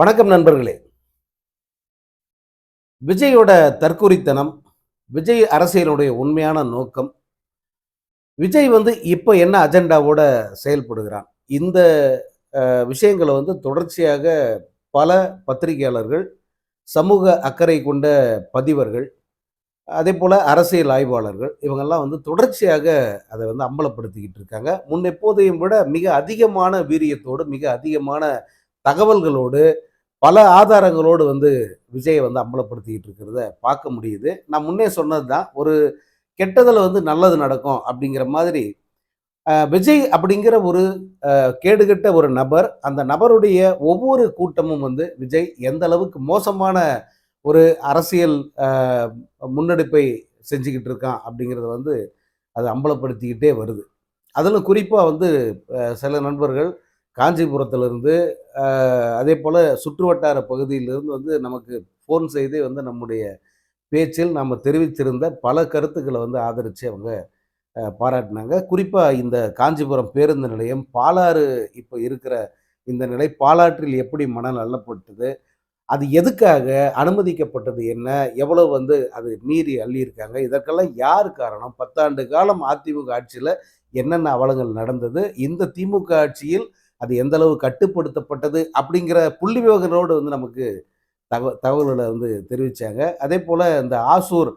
வணக்கம் நண்பர்களே. விஜயோட தற்குறித்தனம் விஜய் அரசியலுடைய உண்மையான நோக்கம் விஜய் வந்து இப்போ என்ன அஜெண்டாவோட செயல்படுகிறான்? இந்த விஷயங்களை வந்து தொடர்ச்சியாக பல பத்திரிகையாளர்கள் சமூக அக்கறை கொண்ட பதிவர்கள் அதே போல் அரசியல் ஆய்வாளர்கள் இவங்கெல்லாம் வந்து தொடர்ச்சியாக அதை வந்து அம்பலப்படுத்திக்கிட்டு இருக்காங்க. முன் எப்போதையும் விட மிக அதிகமான வீரியத்தோடு மிக அதிகமான தகவல்களோடு பல ஆதாரங்களோடு வந்து விஜயை வந்து அம்பலப்படுத்திக்கிட்டு இருக்கிறத பார்க்க முடியுது. நான் முன்னே சொன்னது தான் ஒரு கெட்டதில் வந்து நல்லது நடக்கும் அப்படிங்கிற மாதிரி விஜய் அப்படிங்கிற ஒரு கேடுகட்ட ஒரு நபர் அந்த நபருடைய ஒவ்வொரு கூட்டமும் வந்து விஜய் எந்த அளவுக்கு மோசமான ஒரு அரசியல் முன்னெடுப்பை செஞ்சுக்கிட்டு இருக்கான் அப்படிங்கிறத வந்து அது அம்பலப்படுத்திக்கிட்டே வருது. அதில் குறிப்பாக வந்து சில நண்பர்கள் காஞ்சிபுரத்திலிருந்து அதே போல் சுற்றுவட்டார பகுதியிலிருந்து வந்து நமக்கு ஃபோன் செய்து வந்து நம்முடைய பேச்சில் நாம் தெரிவித்திருந்த பல கருத்துக்களை வந்து ஆதரித்து அவங்க பாராட்டினாங்க. குறிப்பாக இந்த காஞ்சிபுரம் பேருந்து நிலையம் பாலாறு இப்போ இருக்கிற இந்த நிலை பாலாற்றில் எப்படி மணல் அள்ளப்பட்டது அது எதுக்காக அனுமதிக்கப்பட்டது என்ன எவ்வளவு வந்து அது மீறி அள்ளியிருக்காங்க இதற்கெல்லாம் யார் காரணம்? பத்தாண்டு காலம் அதிமுக ஆட்சியில் என்னென்ன அவலங்கள் நடந்தது? இந்த திமுக ஆட்சியில் அது எந்த அளவு கட்டுப்படுத்தப்பட்டது அப்படிங்கிற புள்ளி விவரங்களோடு வந்து நமக்கு தக தகவல்களை வந்து தெரிவித்தாங்க அதே போல் இந்த ஆசூர்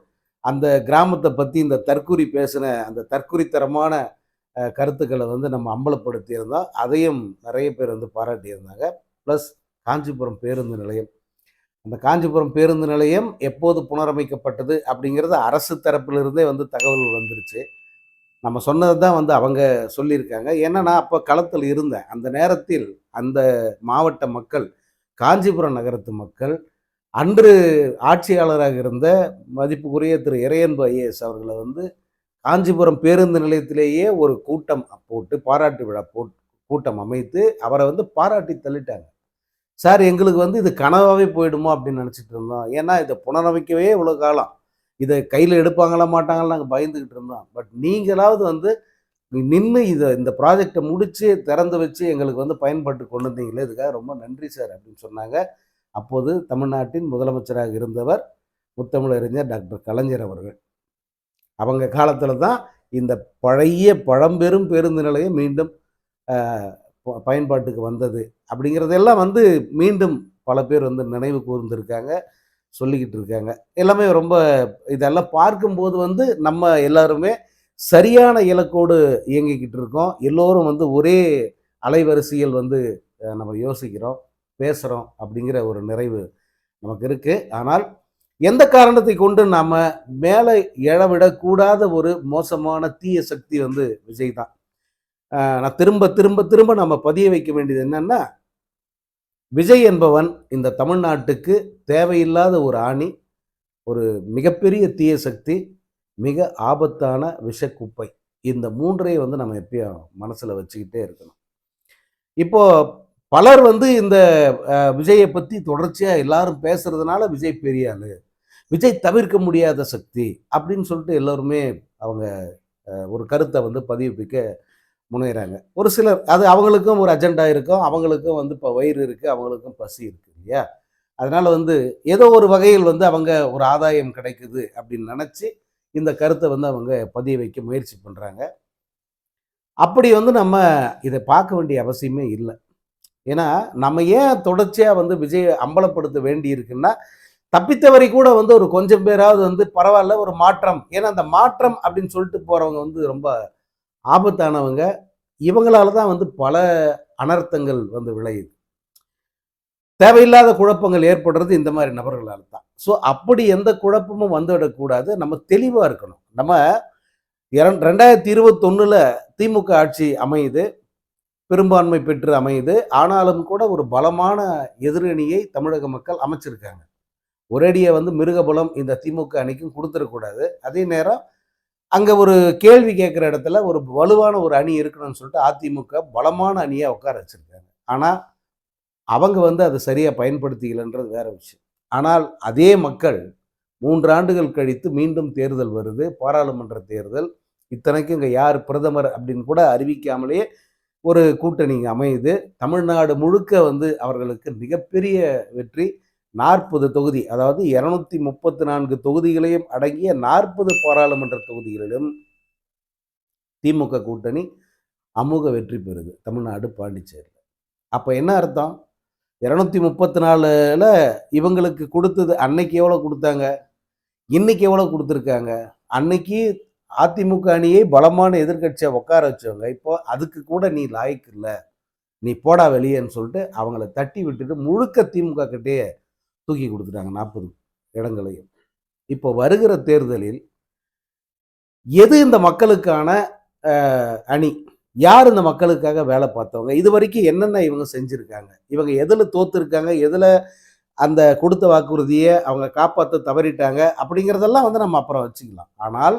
அந்த கிராமத்தை பற்றி இந்த தற்குறி பேசின அந்த தற்குறித்தரமான கருத்துக்களை வந்து நம்ம அம்பலப்படுத்தியிருந்தோம் அதையும் நிறைய பேர் வந்து பாராட்டியிருந்தாங்க. ப்ளஸ் காஞ்சிபுரம் பேருந்து நிலையம். அந்த காஞ்சிபுரம் பேருந்து நிலையம் எப்போது புனரமைக்கப்பட்டது அப்படிங்கிறது அரசு தரப்பிலிருந்தே வந்து தகவல் வந்துருச்சு. நம்ம சொன்னது தான் வந்து அவங்க சொல்லியிருக்காங்க. ஏன்னா நான் அப்போ களத்தில் இருந்தேன். அந்த நேரத்தில் அந்த மாவட்ட மக்கள் காஞ்சிபுரம் நகரத்து மக்கள் அன்று ஆட்சியாளராக இருந்த மதிப்புக்குரிய திரு இறையன்பு ஐஏஎஸ் அவர்களை வந்து காஞ்சிபுரம் பேருந்து நிலையத்திலேயே ஒரு கூட்டம் போட்டு பாராட்டு விழா போட் கூட்டம் அமைத்து அவரை வந்து பாராட்டி தள்ளிட்டாங்க. சார் எங்களுக்கு வந்து இது கனவாகவே போயிடுமோ? அப்படின்னு நினச்சிட்டு இருந்தோம். ஏன்னா இதை புனரமைக்கவே இவ்வளோ காலம். இதை கையில் எடுப்பாங்களா மாட்டாங்களா நாங்கள் பயந்துக்கிட்டு இருந்தோம். பட் நீங்களாவது வந்து நின்று இதை இந்த ப்ராஜெக்டை முடித்து திறந்து வச்சு எங்களுக்கு வந்து பயன்பாட்டு கொண்டு வந்தீங்களே இதுக்காக ரொம்ப நன்றி சார் அப்படின்னு சொன்னாங்க. அப்போது தமிழ்நாட்டின் முதலமைச்சராக இருந்தவர் முத்தமிழறிஞர் டாக்டர் கலைஞர் அவர்கள். அவங்க காலத்தில் தான் இந்த பழைய பழம்பெரும் பேருந்து நிலையம் மீண்டும் ப- பயன்பாட்டுக்கு வந்தது. அப்படிங்கிறதெல்லாம் வந்து மீண்டும் பல பேர் வந்து நினைவு கூர்ந்திருக்காங்க. சொல்லிக்கிட்டு இருக்காங்க. எல்லாமே ரொம்ப இதெல்லாம் பார்க்கும்போது வந்து நம்ம எல்லாருமே சரியான இலக்கோடு இயங்கிக்கிட்டு இருக்கோம். எல்லோரும் வந்து ஒரே அலைவரிசையில் வந்து நம்ம யோசிக்கிறோம் பேசுகிறோம் அப்படிங்கிற ஒரு நிறைவு நமக்கு இருக்குது ஆனால் எந்த காரணத்தை கொண்டு நாம் மேலே எழவிடக்கூடாத ஒரு மோசமான தீய சக்தி வந்து விஜய் தான். நான் திரும்ப திரும்ப திரும்ப நம்ம பதிய வைக்க வேண்டியது என்னென்னா விஜய் என்பவன் இந்த தமிழ்நாட்டுக்கு தேவையில்லாத ஒரு ஆணி ஒரு மிகப்பெரிய தீய சக்தி மிக ஆபத்தான விஷக்குப்பை. இந்த மூன்றையும் வந்து நம்ம எப்பயும் மனசில் வச்சுக்கிட்டே இருக்கணும். இப்போ பலர் வந்து இந்த விஜயை பற்றி தொடர்ச்சியாக எல்லாரும் பேசுறதுனால விஜய் பெரிய ஆளு விஜய் தவிர்க்க முடியாத சக்தி அப்படின்னு சொல்லிட்டு எல்லோருமே அவங்க ஒரு கருத்தை வந்து பதிவிப்பிக்க முனைகிறாங்க ஒரு சிலர் அது அவங்களுக்கும் ஒரு அஜெண்டா இருக்கும். அவங்களுக்கும் வந்து இப்போ வயிறு இருக்குது அவங்களுக்கும் பசி இருக்குது இல்லையா? அதனால் வந்து ஏதோ ஒரு வகையில் வந்து அவங்க ஒரு ஆதாயம் கிடைக்குது அப்படின்னு நினச்சி இந்த கருத்தை வந்து அவங்க பதிய வைக்க முயற்சி பண்ணுறாங்க அப்படி வந்து நம்ம இதை பார்க்க வேண்டிய அவசியமே இல்லை. ஏன்னா நம்ம ஏன் தொடர்ச்சியாக வந்து விஜய் அம்பலப்படுத்த வேண்டி இருக்குன்னா தப்பித்தவரை கூட வந்து ஒரு கொஞ்சம் பேராவது வந்து பரவாயில்ல ஒரு மாற்றம். ஏன்னா அந்த மாற்றம் அப்படின்னு சொல்லிட்டு போகிறவங்க வந்து ரொம்ப ஆபத்தானவங்க. இவங்களால தான் வந்து பல அனர்த்தங்கள் வந்து விளையுது. தேவையில்லாத குழப்பங்கள் ஏற்படுறது இந்த மாதிரி நபர்களால் தான் ஸோ அப்படி எந்த குழப்பமும் வந்துவிடக்கூடாது. நம்ம தெளிவாக இருக்கணும். நம்ம இரண் ரெண்டாயிரத்தி இருபத்தொன்னில் திமுக ஆட்சி அமையுது. பெரும்பான்மை பெற்று அமையுது. ஆனாலும் கூட ஒரு பலமான எதிரணியை தமிழக மக்கள் அமைச்சிருக்காங்க. ஒரேடியை வந்து மிருகபலம் இந்த திமுக அணிக்கும் கொடுத்துடக்கூடாது. அதே நேரம் அங்கே ஒரு கேள்வி கேட்குற இடத்துல ஒரு வலுவான ஒரு அணி இருக்கணும்னு சொல்லிட்டு அதிமுக பலமான அணியை உட்கார வச்சிருக்காங்க. ஆனால் அவங்க வந்து அதை சரியாக பயன்படுத்திக்கலன்றது வேற விஷயம். ஆனால் அதே மக்கள் மூன்று ஆண்டுகள் கழித்து மீண்டும் தேர்தல் வருது. பாராளுமன்ற தேர்தல். இத்தனைக்கும் இங்கே யார் பிரதமர் அப்படின்னு கூட அறிவிக்காமலேயே ஒரு கூட்டணி அமையுது. தமிழ்நாடு முழுக்க வந்து அவர்களுக்கு மிகப்பெரிய வெற்றி. நாற்பது தொகுதி அதாவது இருநூத்தி முப்பத்தி நான்கு தொகுதிகளையும் அடங்கிய நாற்பது பாராளுமன்ற தொகுதிகளிலும் திமுக கூட்டணி அமோக வெற்றி பெறுது தமிழ்நாடு பாண்டிச்சேரியில். அப்போ என்ன அர்த்தம்? இரநூத்தி முப்பத்தி நாலில் இவங்களுக்கு கொடுத்தது அன்னைக்கு எவ்வளோ கொடுத்தாங்க? இன்னைக்கு எவ்வளோ கொடுத்துருக்காங்க? அன்னைக்கு அதிமுக அணியை பலமான எதிர்க்கட்சியை உட்கார வச்சவங்க இப்போ அதுக்கு கூட நீ லாய்க்கு இல்லை. நீ போடா வெளியேன்னு சொல்லிட்டு அவங்கள தட்டி விட்டுட்டு முழுக்க திமுக கிட்டேயே தூக்கி கொடுத்துட்டாங்க நாற்பது இடங்களையும். இப்போ வருகிற தேர்தலில் எது இந்த மக்களுக்கான அணி? யார் இந்த மக்களுக்காக வேலை பார்த்தவங்க? இது வரைக்கும் என்னென்ன இவங்க செஞ்சுருக்காங்க? இவங்க எதில் தோத்துருக்காங்க? எதில் அந்த கொடுத்த வாக்குறுதியை அவங்க காப்பாற்ற தவறிட்டாங்க? அப்படிங்கிறதெல்லாம் வந்து நம்ம அப்புறம் வச்சுக்கலாம். ஆனால்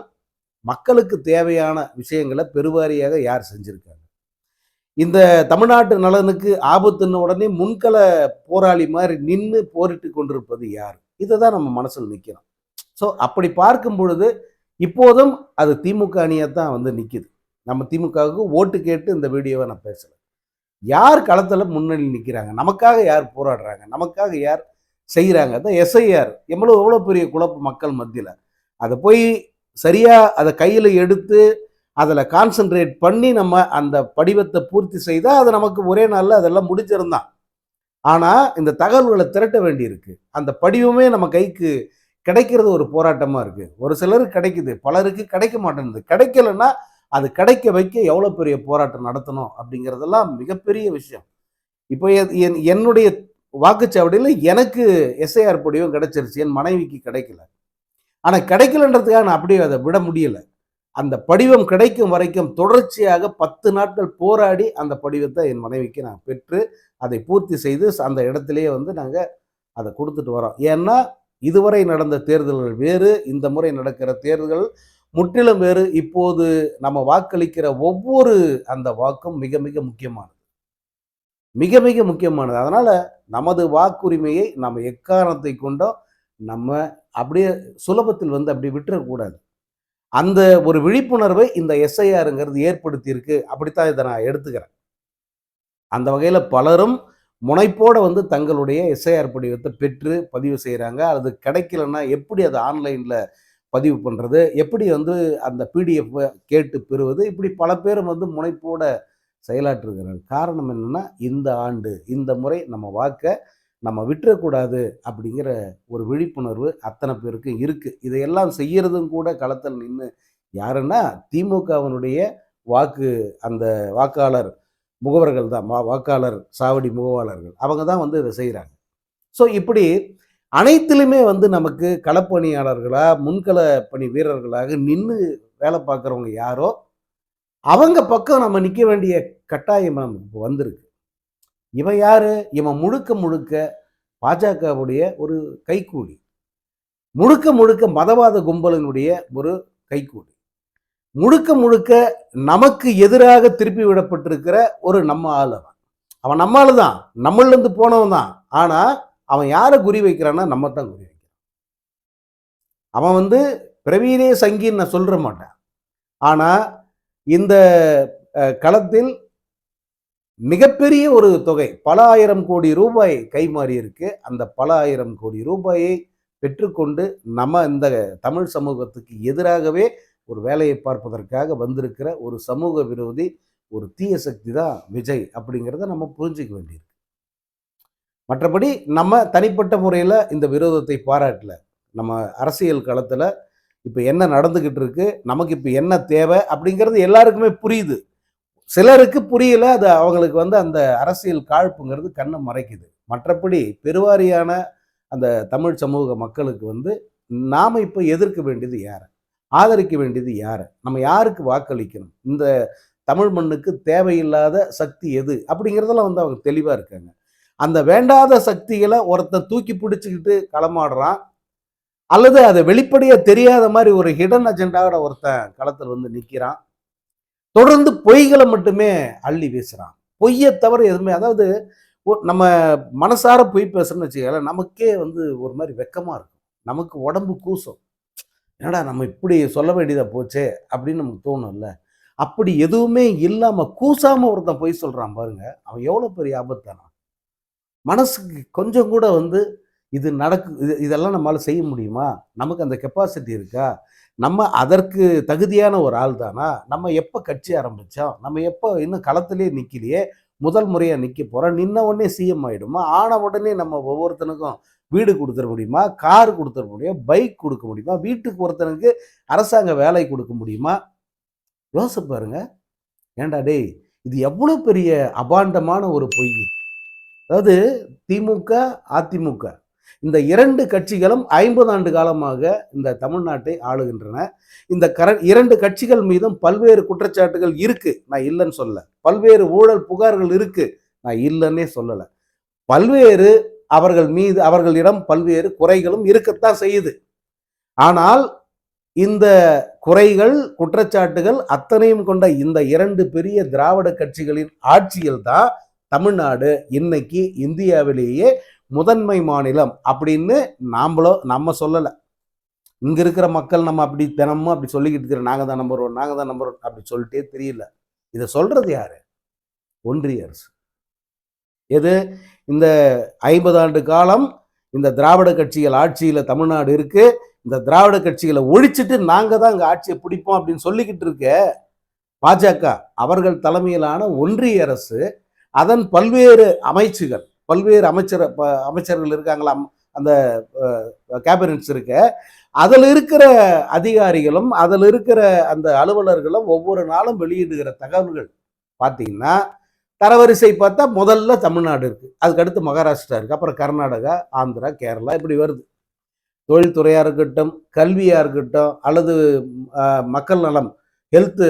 மக்களுக்கு தேவையான விஷயங்களை பெருவாரியாக யார் செஞ்சுருக்காங்க? இந்த தமிழ்நாட்டு நலனுக்கு ஆபத்துன உடனே முன்கள போராளி மாதிரி நின்று போரிட்டு கொண்டிருப்பது யார்? இதை தான் நம்ம மனசில் நிற்கிறோம் ஸோ அப்படி பார்க்கும் பொழுது இப்போதும் அது திமுக அணியை தான் வந்து நிற்கிது நம்ம திமுகவுக்கு ஓட்டு கேட்டு இந்த வீடியோவை நான் பேசுகிறேன் யார் களத்தில் முன்னணி நிற்கிறாங்க நமக்காக யார் போராடுறாங்க? நமக்காக யார் செய்கிறாங்க அதான் எஸ்ஐஆர். எவ்வளோ எவ்வளோ பெரிய குழப்பம் மக்கள் மத்தியில். அதை போய் சரியாக அதை கையில் எடுத்து அதில் கான்சென்ட்ரேட் பண்ணி நம்ம அந்த படிவத்தை பூர்த்தி செய்தால் அது நமக்கு ஒரே நாளில் அதெல்லாம் முடிச்சிருந்தான் ஆனால் இந்த தகவல்களை திரட்ட வேண்டியிருக்கு. அந்த படிவமே நம்ம கைக்கு கிடைக்கிறது ஒரு போராட்டமாக இருக்குது ஒரு சிலருக்கு கிடைக்குது பலருக்கு கிடைக்க மாட்டேங்குது கிடைக்கலன்னா அது கிடைக்க வைக்க எவ்வளோ பெரிய போராட்டம் நடத்தணும் அப்படிங்கிறதெல்லாம் மிகப்பெரிய விஷயம். இப்போ என்- என்னுடைய வாக்குச்சாவடியில் எனக்கு எஸ்ஐஆர் படிவம் கிடைச்சிருச்சு. என் மனைவிக்கு கிடைக்கல. ஆனால் கிடைக்கலன்றதுக்காக நான் அப்படியே அதை விட முடியலை. அந்த படிவம் கிடைக்கும் வரைக்கும் தொடர்ச்சியாக பத்து நாட்கள் போராடி அந்த படிவத்தை என் மனைவிக்கு நான் பெற்று அதை பூர்த்தி செய்து அந்த இடத்துலையே வந்து நாங்கள் அதை கொடுத்துட்டு வரோம். ஏன்னா இதுவரை நடந்த தேர்தல்கள் வேறு இந்த முறை நடக்கிற தேர்தல்கள் முற்றிலும் வேறு. இப்போது நம்ம வாக்களிக்கிற ஒவ்வொரு அந்த வாக்கும் மிக மிக முக்கியமானது. மிக மிக முக்கியமானது. அதனால நமது வாக்குரிமையை நம்ம எக்காரணத்தை கொண்டோ நம்ம அப்படியே சுலபத்தில் வந்து அப்படி விட்டுறக்கூடாது. அந்த ஒரு விழிப்புணர்வை இந்த எஸ்ஐஆருங்கிறது ஏற்படுத்தியிருக்கு. அப்படித்தான் இதை நான் எடுத்துக்கிறேன். அந்த வகையில் பலரும் முனைப்போட வந்து தங்களுடைய எஸ்ஐஆர் படிவத்தை பெற்று பதிவு செய்கிறாங்க அது கிடைக்கலன்னா எப்படி அதை ஆன்லைனில் பதிவு பண்ணுறது எப்படி வந்து அந்த பிடிஎஃப் கேட்டு பெறுவது? இப்படி பல பேரும் வந்து முனைப்போட செயலாற்றுகிறார் காரணம் என்னென்னா இந்த ஆண்டு இந்த முறை நம்ம வாக்கை நம்ம விட்டுறக்கூடாது அப்படிங்கிற ஒரு விழிப்புணர்வு அத்தனை பேருக்கு இருக்குது இதையெல்லாம் செய்யறதும் கூட களத்தில் நின்று யாருன்னா திமுகவினுடைய வாக்கு அந்த வாக்காளர் முகவர்கள் தான் வா- வாக்காளர் சாவடி முகவாளர்கள். அவங்க தான் வந்து இதை செய்கிறாங்க ஸோ இப்படி அனைத்திலுமே வந்து நமக்கு களப்பணியாளர்களாக முன்கள பணி வீரர்களாக நின்று வேலை பார்க்குறவங்க யாரோ அவங்க பக்கம் நம்ம நிற்க வேண்டிய கட்டாயம் நமக்கு இப்போ வந்திருக்கு. இவன் யாரு? இவன் முழுக்க முழுக்க பாஜகவுடைய ஒரு கைக்கூலி முழுக்க முழுக்க மதவாத கும்பலினுடைய ஒரு கைக்கூலி முழுக்க முழுக்க நமக்கு எதிராக திருப்பி விடப்பட்டிருக்கிற ஒரு நம்ம ஆள் அவன். அவன் நம்ம ஆளு தான். நம்மளிருந்து போனவன் தான். ஆனா அவன் யாரை குறி வைக்கிறான்னா நம்ம தான் குறி வைக்கிறான். அவன் வந்து பிரவீனே சங்கின்னு நான் சொல்ற மாட்டேன். ஆனா இந்த களத்தில் மிகப்பெரிய ஒரு தொகை பல ஆயிரம் கோடி ரூபாய் கைமாறி இருக்கு. அந்த பல ஆயிரம் கோடி ரூபாயை பெற்றுக்கொண்டு நம்ம இந்த தமிழ் சமூகத்துக்கு எதிராகவே ஒரு வேலையை பார்ப்பதற்காக வந்திருக்கிற ஒரு சமூக விரோதி ஒரு தீய சக்தி தான் விஜய் அப்படிங்கிறத நம்ம புரிஞ்சுக்க வேண்டியிருக்கு. மற்றபடி நம்ம தனிப்பட்ட முறையில் இந்த விரோதத்தை பாராட்டல. நம்ம அரசியல் களத்தில் இப்போ என்ன நடந்துக்கிட்டு இருக்கு நமக்கு இப்போ என்ன தேவை அப்படிங்கிறது எல்லாருக்குமே புரியுது. சிலருக்கு புரியல அது அவங்களுக்கு வந்து அந்த அரசியல் காழ்ப்புங்கிறது கண்ணை மறைக்குது. மற்றபடி பெருவாரியான அந்த தமிழ் சமூக மக்களுக்கு வந்து நாம் இப்போ எதிர்க்க வேண்டியது யாரை? ஆதரிக்க வேண்டியது யாரை? நம்ம யாருக்கு வாக்களிக்கணும்? இந்த தமிழ் மண்ணுக்கு தேவையில்லாத சக்தி எது? அப்படிங்கிறதெல்லாம் வந்து அவங்க தெளிவாக இருக்காங்க. அந்த வேண்டாத சக்திகளை ஒருத்தன் தூக்கி பிடிச்சிக்கிட்டு களமாடுறான் அல்லது அதை வெளிப்படையாக தெரியாத மாதிரி ஒரு ஹிடன் அஜெண்டாவோட ஒருத்தன் களத்தில் வந்து நிற்கிறான் தொடர்ந்து பொய்களை மட்டுமே அள்ளி பேசுகிறான் பொய்யை தவிர எதுவுமே அதாவது நம்ம மனசார பொய் பேசுறோம்னு வச்சுக்கல நமக்கே வந்து ஒரு மாதிரி வெக்கமாக இருக்கும். நமக்கு உடம்பு கூசும். என்னடா நம்ம இப்படி சொல்ல வேண்டியதாக போச்சே அப்படின்னு நமக்கு தோணும்ல. அப்படி எதுவுமே இல்லாமல் கூசாமல் ஒருத்தன் பொய் சொல்கிறான் பாருங்க அவன் எவ்வளோ பெரிய ஆபத்தானா மனசுக்கு கொஞ்சம் கூட வந்து இது நடக்கு இது இதெல்லாம் நம்மளால் செய்ய முடியுமா? நமக்கு அந்த கெப்பாசிட்டி இருக்கா? நம்ம அதற்கு தகுதியான ஒரு ஆள் தானா? நம்ம எப்போ கட்சி ஆரம்பித்தோம் நம்ம எப்போ இன்னும் களத்திலே நிற்கலையே முதல் முறையாக நிற்க போகிறோம் நின்ன உடனே சிஎம் ஆகிடுமா ஆன உடனே நம்ம ஒவ்வொருத்தனுக்கும் வீடு கொடுத்துட முடியுமா? கார் கொடுத்துட முடியுமா? பைக் கொடுக்க முடியுமா? வீட்டுக்கு ஒருத்தனுக்கு அரசாங்க வேலை கொடுக்க முடியுமா? யோசிச்சு பாருங்க. ஏண்டா டேய் இது எவ்வளோ பெரிய அபாண்டமான ஒரு பொய். அதாவது திமுக அதிமுக. இந்த இரண்டு கட்சிகளும் ஐம்பது ஆண்டு காலமாக இந்த தமிழ்நாட்டை ஆளுகின்றன. இந்த கர இரண்டு கட்சிகள் மீதும் பல்வேறு குற்றச்சாட்டுகள் இருக்கு. நான் இல்லைன்னு சொல்ல பல்வேறு ஊழல் புகார்கள் இருக்கு. நான் இல்லைன்னே சொல்லலை. பல்வேறு அவர்கள் மீது அவர்களிடம் பல்வேறு குறைகளும் இருக்கத்தான் செய்யுது. ஆனால் இந்த குறைகள் குற்றச்சாட்டுகள் அத்தனையும் கொண்ட இந்த இரண்டு பெரிய திராவிட கட்சிகளின் ஆட்சியில் தான் தமிழ்நாடு இன்னைக்கு இந்தியாவிலேயே முதன்மை மாநிலம் அப்படின்னு நாம்ளோ நம்ம சொல்லலை. இங்கே இருக்கிற மக்கள் நம்ம அப்படி தினமும் அப்படி சொல்லிக்கிட்டு இருக்கிற நாங்கள் தான் நம்பர் ஒன் நாங்கள் தான் நம்பர் ஒன் அப்படி சொல்லிட்டே தெரியல. இதை சொல்கிறது யார்? ஒன்றிய அரசு. எது? இந்த ஐம்பது ஆண்டு காலம் இந்த திராவிட கட்சிகள் ஆட்சியில் தமிழ்நாடு இருக்குது இந்த திராவிட கட்சிகளை ஒழிச்சிட்டு நாங்கள் தான் இங்கே ஆட்சியை பிடிப்போம் அப்படின்னு சொல்லிக்கிட்டு இருக்க பாஜக அவர்கள் தலைமையிலான ஒன்றிய அரசு அதன் பல்வேறு அமைச்சுகள் பல்வேறு அமைச்சர் ப- அமைச்சர்கள் இருக்காங்களா அந்த கேபினட்ஸ் இருக்க அதில் இருக்கிற அதிகாரிகளும் அதில் இருக்கிற அந்த அலுவலர்களும் ஒவ்வொரு நாளும் வெளியிடுகிற தகவல்கள் பார்த்தீங்கன்னா தரவரிசை பார்த்தா முதல்ல தமிழ்நாடு இருக்குது அதுக்கடுத்து மகாராஷ்டிரா இருக்குது அப்புறம் கர்நாடகா ஆந்திரா கேரளா இப்படி வருது. தொழில்துறையாக இருக்கட்டும் கல்வியாக இருக்கட்டும் அல்லது மக்கள் நலம் ஹெல்த்து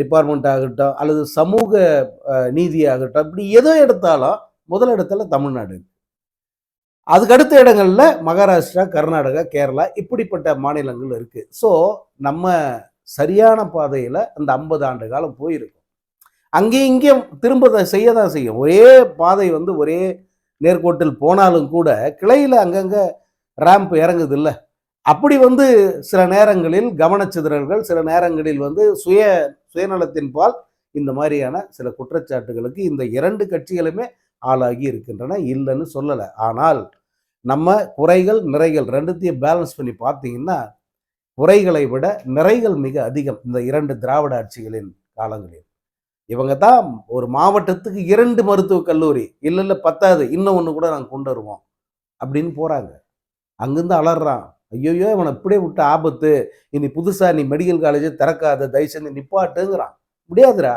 டிபார்ட்மெண்ட் ஆகட்டும் அல்லது சமூக நீதியாகட்டும் நீதி ஆகட்டும் இப்படி எதோ எடுத்தாலும் முதல் இடத்துல தமிழ்நாடு அதுக்கு அடுத்த இடங்களில் மகாராஷ்டிரா கர்நாடகா கேரளா இப்படிப்பட்ட மாநிலங்கள் இருக்குது ஸோ நம்ம சரியான பாதையில் அந்த ஐம்பது ஆண்டு காலம் போயிருக்கும். அங்கேயும் இங்கேயும் திரும்ப செய்ய தான் செய்யும். ஒரே பாதை வந்து ஒரே நேர்கோட்டில் போனாலும் கூட கிளையில் அங்கங்கே ரேம்ப் இறங்குது இல்லை அப்படி வந்து சில நேரங்களில் கவனச்சிதறல்கள் சில நேரங்களில் வந்து சுய சுயநலத்தின் பால் இந்த மாதிரியான சில குற்றச்சாட்டுகளுக்கு இந்த இரண்டு கட்சிகளுமே ஆளாகி இருக்கின்றன இல்லைன்னு சொல்லலை. ஆனால் நம்ம குறைகள் நிறைகள் ரெண்டுத்தையும் பேலன்ஸ் பண்ணி பார்த்தீங்கன்னா குறைகளை விட நிறைகள் மிக அதிகம் இந்த இரண்டு திராவிட ஆட்சிகளின் காலங்களில். இவங்க தான் ஒரு மாவட்டத்துக்கு இரண்டு மருத்துவக் கல்லூரி இல்லை இல்லை பத்தாது இன்னும் ஒன்று கூட நாங்கள் கொண்டு வருவோம் அப்படின்னு போகிறாங்க அங்கேருந்து அலறான். ஐயோயோ இவனை இப்படியே விட்ட ஆபத்து. இனி புதுசாக நீ மெடிக்கல் காலேஜே திறக்காத தயவுசெய்து நிப்பாட்டுங்கிறான். முடியாதுடா.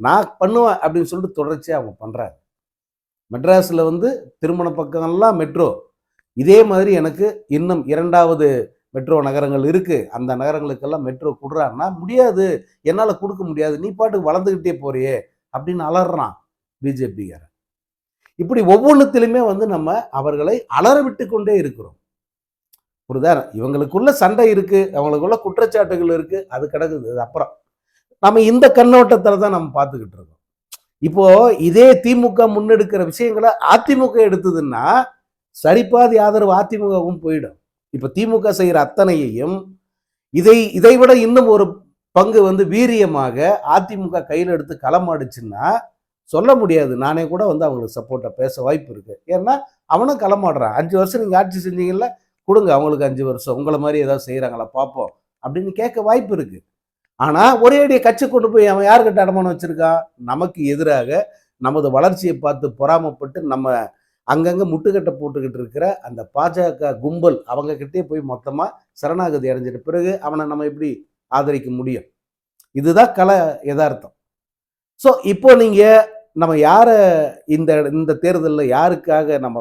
நான் பண்ணுவேன் அப்படின்னு சொல்லிட்டு தொடர்ச்சியாக அவங்க பண்ணுறாங்க மெட்ராஸில் வந்து திருமண பக்கம்லாம் மெட்ரோ. இதே மாதிரி எனக்கு இன்னும் இரண்டாவது மெட்ரோ நகரங்கள் இருக்குது அந்த நகரங்களுக்கெல்லாம் மெட்ரோ கொடுறான்னா முடியாது. என்னால் கொடுக்க முடியாது. நீ பாட்டுக்கு வளர்ந்துக்கிட்டே போறியே அப்படின்னு அலறான் பிஜேபிக்காரன். இப்படி ஒவ்வொன்றுத்திலுமே வந்து நம்ம அவர்களை அலற விட்டு கொண்டே இருக்கிறோம். புரியுதா? இவங்களுக்குள்ள சண்டை இருக்குது அவங்களுக்குள்ள குற்றச்சாட்டுகள் இருக்குது அது கிடக்குது. அப்புறம். நம்ம இந்த கண்ணோட்டத்தில் தான் நம்ம பார்த்துக்கிட்டு இருக்கோம். இப்போ இதே திமுக முன்னெடுக்கிற விஷயங்களை அதிமுக எடுத்ததுன்னா சரிபாதி ஆதரவு அதிமுகவும் போயிடும். இப்ப திமுக செய்யற அத்தனையையும் இதை இதை விட இன்னும் ஒரு பங்கு வந்து வீரியமாக அதிமுக கையில் எடுத்து களமாடுச்சுன்னா சொல்ல முடியாது. நானே கூட வந்து அவங்களுக்கு சப்போர்ட்டாக பேச வாய்ப்பு இருக்கு. ஏன்னா அவனும் களமாடுறான் அஞ்சு வருஷம் நீங்க ஆட்சி செஞ்சீங்கல்ல கொடுங்க. அவங்களுக்கு அஞ்சு வருஷம். உங்களை மாதிரி ஏதாவது செய்யறாங்களா பார்ப்போம். அப்படின்னு கேட்க வாய்ப்பு இருக்கு. ஆனால் ஒரே அடியை கட்சி கொண்டு போய் அவன் யாருக்கிட்ட அடமானம் வச்சுருக்கான் நமக்கு எதிராக நமது வளர்ச்சியை பார்த்து பொறாமப்பட்டு நம்ம அங்கங்கே முட்டுக்கட்டை போட்டுக்கிட்டு இருக்கிற அந்த பாஜக கும்பல் அவங்கக்கிட்டே போய் மொத்தமாக சரணாகதி அடைஞ்சிட்ட பிறகு அவனை நம்ம எப்படி ஆதரிக்க முடியும்? இதுதான் கலை யதார்த்தம். ஸோ இப்போ நீங்கள் நம்ம யாரை இந்த இந்த தேர்தலில் யாருக்காக நம்ம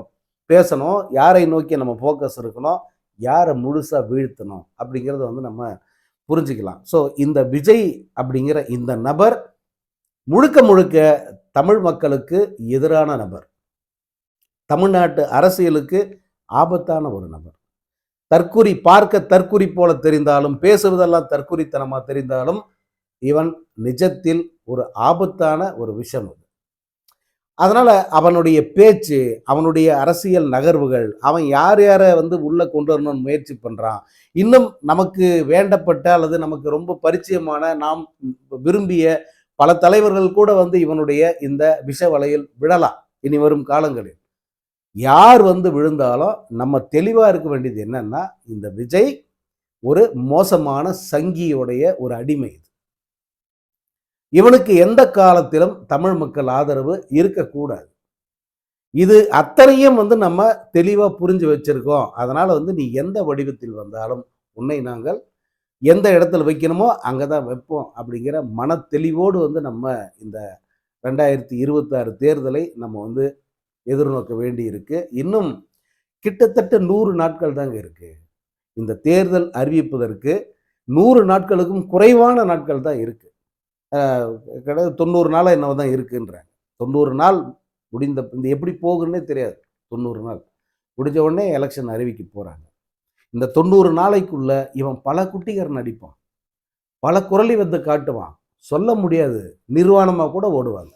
பேசணும்? யாரை நோக்கி நம்ம ஃபோக்கஸ் இருக்கணும்? யாரை முழுசாக வீழ்த்தணும்? அப்படிங்கிறத வந்து நம்ம புரிஞ்சுக்கலாம். ஸோ இந்த விஜய் அப்படிங்கிற இந்த நபர் முழுக்க முழுக்க தமிழ் மக்களுக்கு எதிரான நபர். தமிழ்நாட்டு அரசியலுக்கு ஆபத்தான ஒரு நபர். தற்குறி பார்க்க தற்குறி போல தெரிந்தாலும் பேசுவதெல்லாம் தற்குறித்தனமாக தெரிந்தாலும் இவன் நிஜத்தில் ஒரு ஆபத்தான ஒரு விஷம் அதனால் அவனுடைய பேச்சு அவனுடைய அரசியல் நகர்வுகள் அவன் யார் யாரை வந்து உள்ளே கொண்டு வரணும்னு முயற்சி பண்ணுறான் இன்னும் நமக்கு வேண்டப்பட்ட அல்லது நமக்கு ரொம்ப பரிச்சயமான நாம் விரும்பிய பல தலைவர்கள் கூட வந்து இவனுடைய இந்த விஷ வலையில் விழலாம். இனி வரும் காலங்களில். யார் வந்து விழுந்தாலும் நம்ம தெளிவாக இருக்க வேண்டியது என்னன்னா இந்த விஜய் ஒரு மோசமான சங்கியுடைய ஒரு அடிமை இது. இவனுக்கு எந்த காலத்திலும் தமிழ் மக்கள் ஆதரவு இருக்கக்கூடாது. இது அத்தனையும் வந்து நம்ம தெளிவாக புரிஞ்சு வச்சுருக்கோம். அதனால் வந்து நீ எந்த வடிவத்தில் வந்தாலும் உன்னை நாங்கள் எந்த இடத்துல வைக்கணுமோ அங்கே தான் வைப்போம் அப்படிங்கிற மன தெளிவோடு வந்து நம்ம இந்த ரெண்டாயிரத்தி இருபத்தாறு தேர்தலை நம்ம வந்து எதிர்நோக்க வேண்டி இருக்கு இன்னும் கிட்டத்தட்ட நூறு நாட்கள் தாங்க இருக்குது இந்த தேர்தல் அறிவிப்பதற்கு நூறு நாட்களுக்கும் குறைவான நாட்கள் தான் இருக்குது கிட்டத்தட்ட தொண்ணூறு நாள் என்னவோ தான் இருக்குன்றாங்க. தொண்ணூறு நாள் முடிந்த இந்த எப்படி போகுன்னே தெரியாது. தொண்ணூறு நாள். முடிஞ்ச உடனே எலெக்ஷன் அறிவிக்க போகிறாங்க இந்த தொண்ணூறு நாளைக்குள்ள இவன் பல குட்டிகர் நடிப்பான். பல குரலி வந்து காட்டுவான். சொல்ல முடியாது. நிர்வாணமாக கூட ஓடுவாங்க.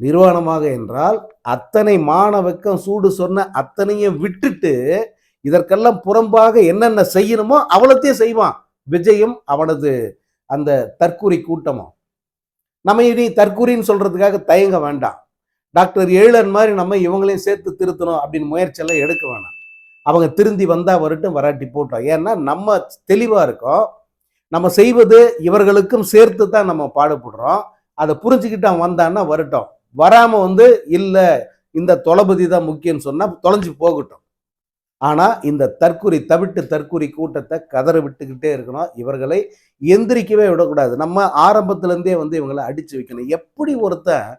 நிர்வாணமாக என்றால் அத்தனை மாணவக்கம் சூடு சொன்ன அத்தனையும் விட்டுட்டு இதற்கெல்லாம் புறம்பாக என்னென்ன செய்யணுமோ அவ்வளோத்தையும் செய்வான். விஜயும் அவனது அந்த தற்கூரி கூட்டமும் நம்ம இனி தற்கூரின்னு சொல்றதுக்காக தயங்க வேண்டாம். டாக்டர் ஏழன் மாதிரி நம்ம இவங்களையும் சேர்த்து திருத்தணும் அப்படின்னு முயற்சியெல்லாம் எடுக்க வேணாம். அவங்க திருந்தி வந்தா வரட்டும் வராட்டி போட்டோம் ஏன்னா நம்ம தெளிவா இருக்கோம். நம்ம செய்வது இவர்களுக்கும் சேர்த்து தான் நம்ம பாடுபடுறோம். அதை புரிஞ்சுக்கிட்டு அவன் வந்தான்னா வரட்டும். வராம வந்து இல்லை இந்த தொலைபதி தான் முக்கியம்னு சொன்னால் தொலைஞ்சு போகட்டும். ஆனால் இந்த தற்குறி தவிட்டு தற்குறி கூட்டத்தை கதற விட்டுக்கிட்டே இருக்கணும். இவர்களை எந்திரிக்கவே விடக்கூடாது. நம்ம ஆரம்பத்துலேருந்தே வந்து இவங்களை அடித்து வைக்கணும். எப்படி ஒருத்தன்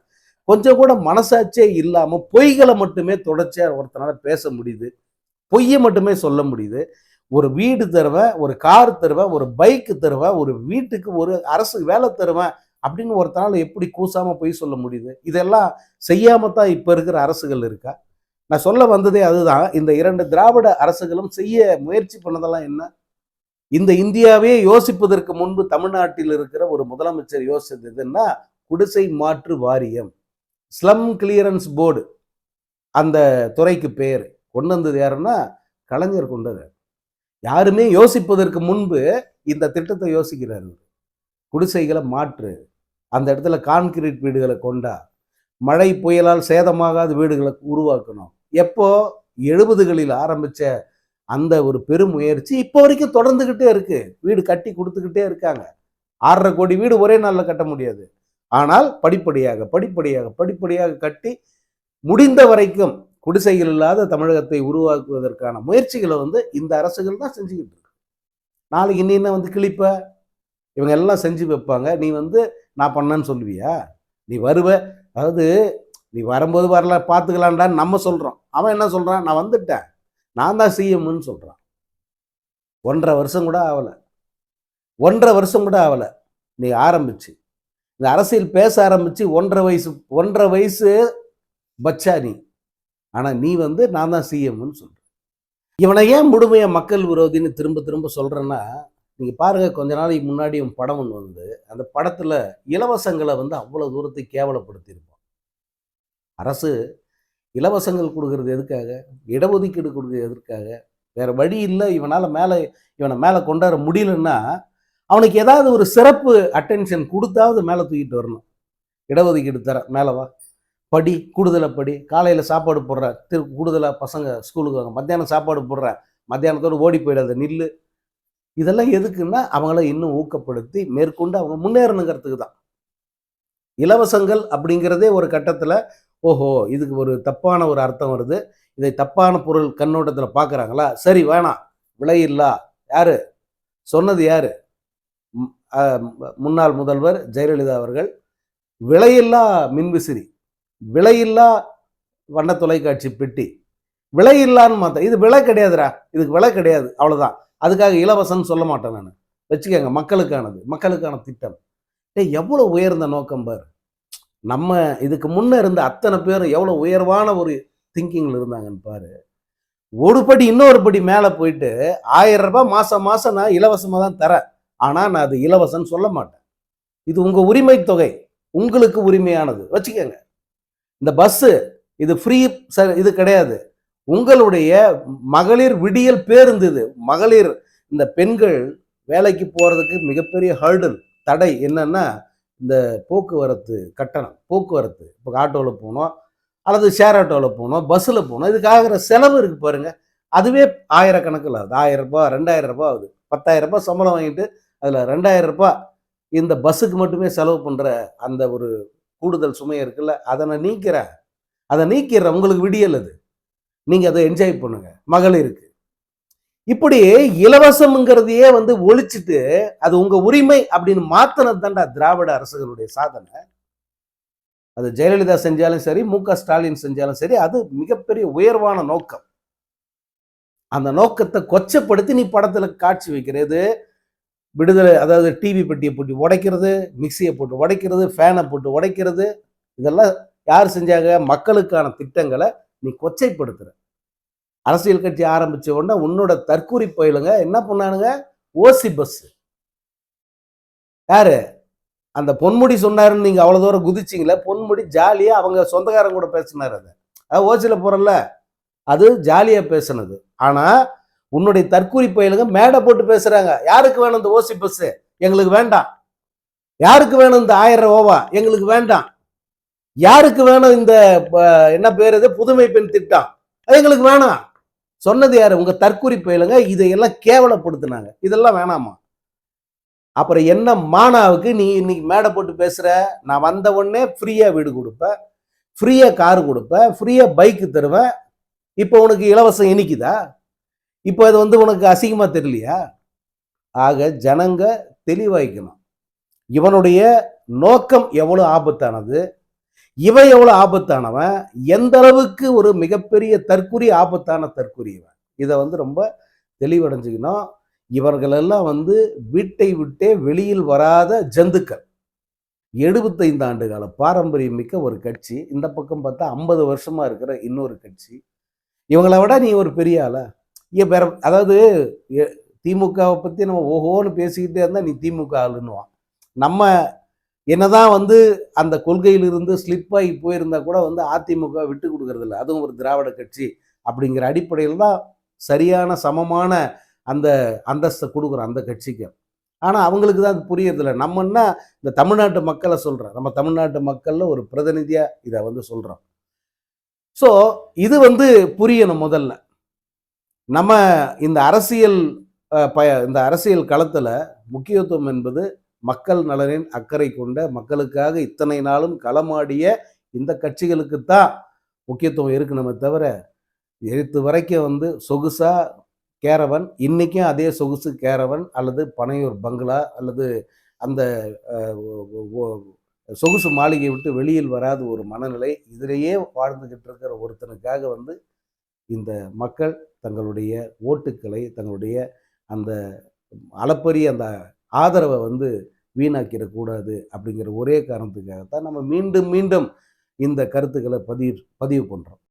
கொஞ்சம் கூட மனசாட்சியே இல்லாமல் பொய்களை மட்டுமே தொடர்ச்சியாக ஒருத்தனால் பேச முடியுது பொய்யை மட்டுமே சொல்ல முடியுது. ஒரு வீடு தருவேன் ஒரு கார் தருவேன் ஒரு பைக்கு தருவேன் ஒரு வீட்டுக்கு ஒரு அரசு வேலை தருவேன் அப்படின்னு ஒருத்தனால் எப்படி கூசாமல் பொய் சொல்ல முடியுது? இதெல்லாம் செய்யாமல் தான் இப்போ இருக்கிற அரசுகள் இருக்கா? நான் சொல்ல வந்ததே அதுதான். இந்த இரண்டு திராவிட அரசுகளும் செய்ய முயற்சி பண்ணதெல்லாம் என்ன? இந்த இந்தியாவே யோசிப்பதற்கு முன்பு தமிழ்நாட்டில் இருக்கிற ஒரு முதலமைச்சர் யோசித்தது எதுன்னா குடிசை மாற்று வாரியம். Slum clearance board. அந்த துறைக்கு பேர். கொண்டு வந்தது யாருன்னா கலைஞர் கொண்டது யாருமே யோசிப்பதற்கு முன்பு இந்த திட்டத்தை யோசிக்கிறார் குடிசைகளை மாற்று. அந்த இடத்துல கான்கிரீட் வீடுகளை கொண்டா. மழை புயலால் சேதமாகாத வீடுகளை உருவாக்கணும். எப்போ எழுபதுகளில் ஆரம்பித்த அந்த ஒரு பெரும் முயற்சி இப்போ வரைக்கும் தொடர்ந்துக்கிட்டே இருக்கு. வீடு கட்டி கொடுத்துக்கிட்டே இருக்காங்க. ஆறரை கோடி வீடு ஒரே நாளில் கட்ட முடியாது. ஆனால் படிப்படியாக படிப்படியாக படிப்படியாக கட்டி முடிந்த வரைக்கும் குடிசைகள் இல்லாத தமிழகத்தை உருவாக்குவதற்கான முயற்சிகளை வந்து இந்த அரசுகள் தான் செஞ்சுக்கிட்டு இருக்கு. நாளைக்கு நீ என்ன வந்து கிழிப்ப? இவங்க எல்லாம் செஞ்சு வைப்பாங்க. நீ வந்து நான் பண்ணேன்னு சொல்லுவியா? நீ வருவ. அதாவது நீ வரும்போது வரல பார்த்துக்கலான்டான்னு நம்ம சொல்கிறோம் அவன் என்ன சொல்கிறான் நான் வந்துட்டேன். நான் தான் சிஎம்னு சொல்கிறான் ஒன்றரை வருஷம் கூட ஆகலை ஒன்றரை வருஷம் கூட ஆகலை நீ ஆரம்பிச்சு. இந்த அரசியல் பேச ஆரம்பிச்சு ஒன்றரை வயசு ஒன்றரை வயசு பச்சா நீ. ஆனால் நீ வந்து நான் தான் சிஎம்னு சொல்கிறேன் இவனை ஏன் முழுமைய மக்கள் விரோதின்னு திரும்ப திரும்ப சொல்கிறேன்னா நீங்கள் பாருங்க கொஞ்ச நாளைக்கு முன்னாடி உன் படம் ஒன்று வந்து அந்த படத்தில் இலவசங்களை வந்து அவ்வளோ தூரத்தை கேவலப்படுத்தியிருப்பான். அரசு இலவசங்கள் கொடுக்கறது எதுக்காக? இடஒதுக்கீடு கொடுக்கறது எதற்காக? வேற வழி இல்லை இவனால மேலே இவனை மேலே கொண்டாட முடியலன்னா அவனுக்கு ஏதாவது ஒரு சிறப்பு அட்டென்ஷன் கொடுத்தாவது மேலே தூக்கிட்டு வரணும். இடஒதுக்கீடு தர மேலே வா. படி கூடுதலாக படி. காலையில் சாப்பாடு போடுற திரு கூடுதலாக பசங்க ஸ்கூலுக்கு வாங்க. மத்தியானம் சாப்பாடு போடுற மத்தியானத்தோடு ஓடி போயிடாத நில்லு. இதெல்லாம் எதுக்குன்னா அவங்கள இன்னும் ஊக்கப்படுத்தி மேற்கொண்டு அவங்க முன்னேறணுங்கிறதுக்கு தான். இலவசங்கள் அப்படிங்கிறதே ஒரு கட்டத்தில் ஓஹோ இதுக்கு ஒரு தப்பான ஒரு அர்த்தம் வருது. இதை தப்பான பொருள் கண்ணோட்டத்தில் பார்க்குறாங்களா சரி வேணாம். விலையில்லா யார் யாரு? சொன்னது யாரு? முன்னாள் முதல்வர் ஜெயலலிதா அவர்கள். விலையில்லா மின்விசிறி. விலையில்லா வண்ண தொலைக்காட்சி பெட்டி. விலை இல்லான்னு மாத்த இது விலை கிடையாதுடா. இதுக்கு விலை கிடையாது. அவ்வளோதான் அதுக்காக இலவசம்னு சொல்ல மாட்டேன் நான். வச்சுக்கோங்க மக்களுக்கானது. மக்களுக்கான திட்டம். ஏ எவ்வளோ உயர்ந்த நோக்கம் பாரு. நம்ம இதுக்கு முன்னே இருந்த அத்தனை பேரும் எவ்வளோ உயர்வான ஒரு திங்கிங்கில் இருந்தாங்கன்னு பாரு. ஒரு படி இன்னொரு படி மேலே போயிட்டு ஆயிரம் ரூபாய் மாதம் மாதம் நான் இலவசமாக தான் தரேன். ஆனால் நான் அது இலவசம்னு சொல்ல மாட்டேன். இது உங்கள் உரிமை தொகை. உங்களுக்கு உரிமையானது. வச்சுக்கோங்க. இந்த பஸ்ஸு இது ஃப்ரீ இது கிடையாது. உங்களுடைய மகளிர் விடியல் பேருந்து இது. மகளிர் இந்த பெண்கள் வேலைக்கு போகிறதுக்கு மிகப்பெரிய ஹர்டல் தடை என்னன்னா இந்த போக்குவரத்து கட்டணம் போக்குவரத்து இப்போ ஆட்டோவில் போனோம் அல்லது ஷேர் ஆட்டோவில் போனோம் பஸ்ஸில் போனோம் இதுக்காகிற செலவு இருக்குது பாருங்கள் அதுவே ஆயிரக்கணக்கில் ஆகுது. ஆயிரம் ரூபாய் ரெண்டாயிரம் ரூபாய் ஆகுது. பத்தாயிரம் ரூபாய் சம்பளம் வாங்கிட்டு அதில் ரெண்டாயிரம் ரூபாய் இந்த பஸ்ஸுக்கு மட்டுமே செலவு பண்ணுற அந்த ஒரு கூடுதல் சுமை இருக்குல்ல அதை நான் நீக்கிறேன். அதை நீக்கிறேன். உங்களுக்கு விடியல் அது. நீங்கள் அதை என்ஜாய் பண்ணுங்கள் மகளிருக்கு. இப்படி இலவசம்ங்கிறதையே வந்து ஒழிச்சிட்டு அது உங்க உரிமை அப்படின்னு மாத்தினது தான்டா திராவிட அரசுகளுடைய சாதனை. அது ஜெயலலிதா செஞ்சாலும் சரி மு க ஸ்டாலின் செஞ்சாலும் சரி அது மிகப்பெரிய உயர்வான நோக்கம். அந்த நோக்கத்தை கொச்சப்படுத்தி நீ படத்துல காட்சி வைக்கிறது விடுதலை அதாவது டிவி பெட்டியை போட்டு உடைக்கிறது மிக்சியை போட்டு உடைக்கிறது ஃபேனை போட்டு உடைக்கிறது இதெல்லாம் யார் செஞ்சாங்க? மக்களுக்கான திட்டங்களை நீ கொச்சைப்படுத்துற. அரசியல் கட்சி ஆரம்பிச்ச உடனே உன்னோட தற்கூரி பயிலுங்க. என்ன பண்ணானுங்க? ஓசி பஸ் யாரு? அந்த பொன்முடி சொன்னாருன்னு நீங்க அவ்வளவு தூரம் குதிச்சிங்களே பொன்முடி ஜாலியா அவங்க சொந்தக்காரங்க கூட பேசினார் அது. அது ஓசியில போறல அது ஜாலியா பேசுனது. ஆனா உன்னுடைய தற்கூரி பயிலுங்க மேடை போட்டு பேசுறாங்க. யாருக்கு வேணும் இந்த ஓசி பஸ் எங்களுக்கு வேண்டாம். யாருக்கு வேணும் இந்த ஆயிரம் ஓவா எங்களுக்கு வேண்டாம். யாருக்கு வேணும் இந்த ப- என்ன பேர் இது? புதுமை பெண் திட்டம். அது எங்களுக்கு வேணாம். சொன்னது யார்? உங்கள் தற்கூரி பயிலுங்க இதையெல்லாம் கேவலப்படுத்தினாங்க. இதெல்லாம் வேணாமா? அப்புறம் என்ன மானாவுக்கு நீ இன்னைக்கு மேடை போட்டு பேசுகிற நான் வந்த உடனே ஃப்ரீயாக வீடு கொடுப்பேன். ஃப்ரீயாக கார் கொடுப்பேன். ஃப்ரீயாக பைக்கு தருவேன். இப்போ உனக்கு இலவசம் இனிக்குதா? இப்போ அது வந்து உனக்கு அசிங்கமாக தெரியலையா? ஆக ஜனங்க தெளிவாய்க்கணும். இவனுடைய நோக்கம் எவ்வளோ ஆபத்தானது? இவன் எவ்வளவு ஆபத்தானவன்? எந்த அளவுக்கு ஒரு மிகப்பெரிய தற்குறி ஆபத்தான தற்குறி இவன்? இதை வந்து ரொம்ப தெளிவடைஞ்சுக்கணும். இவர்களெல்லாம் வந்து வீட்டை விட்டே வெளியில் வராத ஜந்துக்கள். எழுபத்தைந்து ஆண்டு கால பாரம்பரியம் மிக்க ஒரு கட்சி. இந்த பக்கம் பார்த்தா ஐம்பது வருஷமா இருக்கிற இன்னொரு கட்சி. இவங்கள விட நீ ஒரு பெரிய ஆளா? ஏ வேற அதாவது திமுகவை பற்றி நம்ம ஓஹோன்னு பேசிக்கிட்டே இருந்தால் நீ திமுக ஆளுன்னுவான். நம்ம என்னதான் வந்து அந்த கொள்கையிலிருந்து ஸ்லிப் ஆகி போயிருந்தா கூட வந்து அதிமுக விட்டு கொடுக்கறது இல்லை. அதுவும் ஒரு திராவிட கட்சி அப்படிங்கிற அடிப்படையில் தான் சரியான சமமான அந்த அந்தஸ்தை கொடுக்குறோம் அந்த கட்சிக்கு. ஆனால் அவங்களுக்கு தான் அது புரியறதில்ல நம்மன்னா இந்த தமிழ்நாட்டு மக்களை சொல்கிறோம் நம்ம தமிழ்நாட்டு மக்களில் ஒரு பிரதிநிதியாக இதை வந்து சொல்கிறோம் ஸோ இது வந்து புரியணும் முதல்ல. நம்ம இந்த அரசியல் ப இந்த அரசியல் களத்தில் முக்கியத்துவம் என்பது மக்கள் நலனின் அக்கறை கொண்ட மக்களுக்காக இத்தனை நாளும் களமாடிய இந்த கட்சிகளுக்கு தான் முக்கியத்துவம் இருக்கணுமே தவிர எழுத்து வரைக்கும் வந்து சொகுசா கேரவன் இன்னைக்கும் அதே சொகுசு கேரவன் அல்லது பனையூர் பங்களா அல்லது அந்த சொகுசு மாளிகை விட்டு வெளியில் வராத ஒரு மனநிலை இதிலேயே வாழ்ந்துகிட்டு இருக்கிற ஒருத்தனுக்காக வந்து இந்த மக்கள் தங்களுடைய ஓட்டுக்களை தங்களுடைய அந்த அளப்பரிய அந்த ஆதரவை வந்து வீணாக்கிடக்கூடாது அப்படிங்கிற ஒரே காரணத்துக்காகத்தான் நம்ம மீண்டும் மீண்டும் இந்த கருத்துக்களை பதிவு பதிவு பண்ணுறோம்